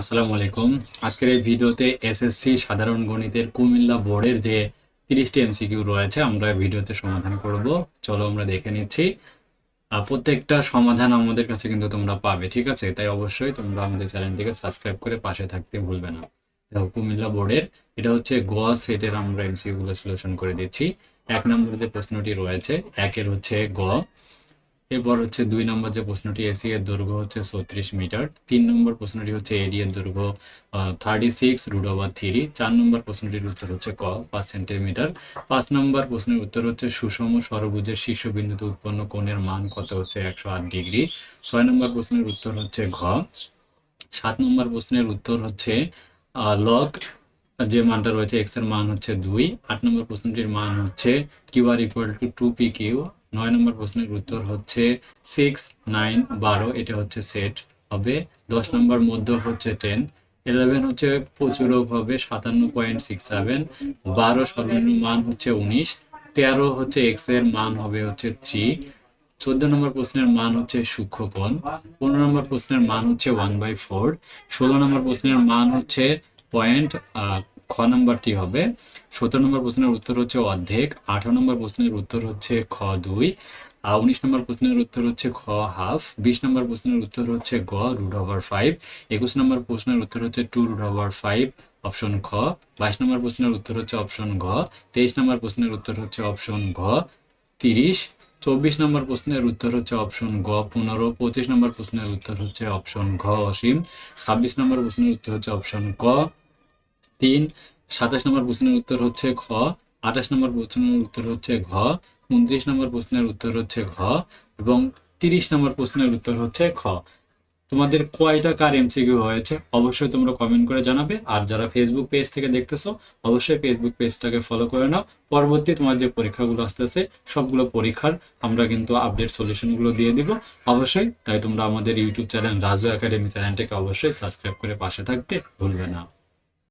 আসসালামু আলাইকুম। আজকের এই ভিডিওতে এসএসসি সাধারণ গণিতের কুমিল্লা বোর্ডের যে তিরিশটি এমসিকিউ রয়েছে, আমরা ভিডিওতে সমাধান করব। চলো আমরা দেখে নিচ্ছি। প্রত্যেকটা সমাধান আমাদের কাছে কিন্তু তোমরা পাবে, ঠিক আছে? তাই অবশ্যই তোমরা আমাদের চ্যানেলটিকে সাবস্ক্রাইব করে পাশে থাকতে ভুলবে না। দেখো, কুমিল্লা বোর্ডের, এটা হচ্ছে গ সেটের আমরা এমসিকিউ গুলো সলিউশন করে দিচ্ছি। এক নম্বর যে প্রশ্নটি রয়েছে, একের হচ্ছে গ। এরপর হচ্ছে দুই নম্বর যে প্রশ্নটি এসি এর দৈর্ঘ্য হচ্ছে ছত্রিশ মিটার, তিন নম্বর প্রশ্নটি হচ্ছে এডি এর দৈর্ঘ্য thirty six root over three চার নম্বর প্রশ্নটির উত্তর হচ্ছে ক পাঁচ সেন্টিমিটার পাঁচ নম্বর প্রশ্নের উত্তর হচ্ছে সুষম সরভুজের শীর্ষবিন্দুতে উৎপন্ন কোণের মান কত হচ্ছে একশো আট ডিগ্রি, ছয় নম্বর প্রশ্নের উত্তর হচ্ছে ঘ, সাত নম্বর প্রশ্নের উত্তর হচ্ছে লগ যে মানটা রয়েছে এক্সের মান হচ্ছে দুই, আট নম্বর প্রশ্নটির মান হচ্ছে Q R equal to two P Q নয় নম্বর প্রশ্নের উত্তর হচ্ছে সিক্স নাইন বারো, এটা হচ্ছে সেট হবে। দশ নম্বর মধ্য হচ্ছে টেন ইলেভেন হচ্ছে প্রচুরক হবে, সাতান্ন পয়েন্ট সিক্স সেভেন বারো সর্বনিম্ন মান হচ্ছে উনিশ, তেরো হচ্ছে এক্সের মান হবে হচ্ছে থ্রি চোদ্দ নম্বর প্রশ্নের মান হচ্ছে সূক্ষ্মকোণ, পনেরো নম্বর প্রশ্নের মান হচ্ছে ওয়ান বাই ফোর ষোলো নম্বর প্রশ্নের মান হচ্ছে পয়েন্ট খ নম্বরটি হবে সতেরো নম্বর প্রশ্নের উত্তর হচ্ছে অর্ধেক আঠারো নম্বর প্রশ্নের উত্তর হচ্ছে খ দুই উনিশ নম্বর প্রশ্নের উত্তর হচ্ছে খ হাফ বিশ নম্বর প্রশ্নের উত্তর হচ্ছে গ রুট ওভার ফাইভ একুশ নম্বর প্রশ্নের উত্তর হচ্ছে two root over five option খ বাইশ নম্বর প্রশ্নের উত্তর হচ্ছে অপশন ঘ তেইশ নম্বর প্রশ্নের উত্তর হচ্ছে অপশন ঘ তিরিশ চব্বিশ নম্বর প্রশ্নের উত্তর হচ্ছে অপশন গ পনেরো পঁচিশ নম্বর প্রশ্নের উত্তর হচ্ছে অপশন ঘ অসীম ছাব্বিশ নম্বর প্রশ্নের উত্তর হচ্ছে অপশন ক তিন, সাতাশ নম্বর প্রশ্নের উত্তর হচ্ছে খ আঠাশ নম্বর প্রশ্নের উত্তর হচ্ছে ঘ, উনত্রিশ নম্বর প্রশ্নের উত্তর হচ্ছে ঘ এবং তিরিশ নম্বর প্রশ্নের উত্তর হচ্ছে খ। তোমাদের কয়টা কার এমসিকিউ হয়েছে অবশ্যই তোমরা কমেন্ট করে জানাবে। আর যারা ফেসবুক পেজ থেকে দেখতেছো, অবশ্যই ফেসবুক পেজটাকে ফলো করে নাও। পরবর্তী তোমার যে পরীক্ষাগুলো আসতেছে, সবগুলো পরীক্ষার আমরা কিন্তু আপডেট সলিউশনগুলো দিয়ে দিব। অবশ্যই তাই তোমরা আমাদের ইউটিউব চ্যানেল রাজু একাডেমি চ্যানেলটাকে অবশ্যই সাবস্ক্রাইব করে পাশে থাকতে ভুলবে না।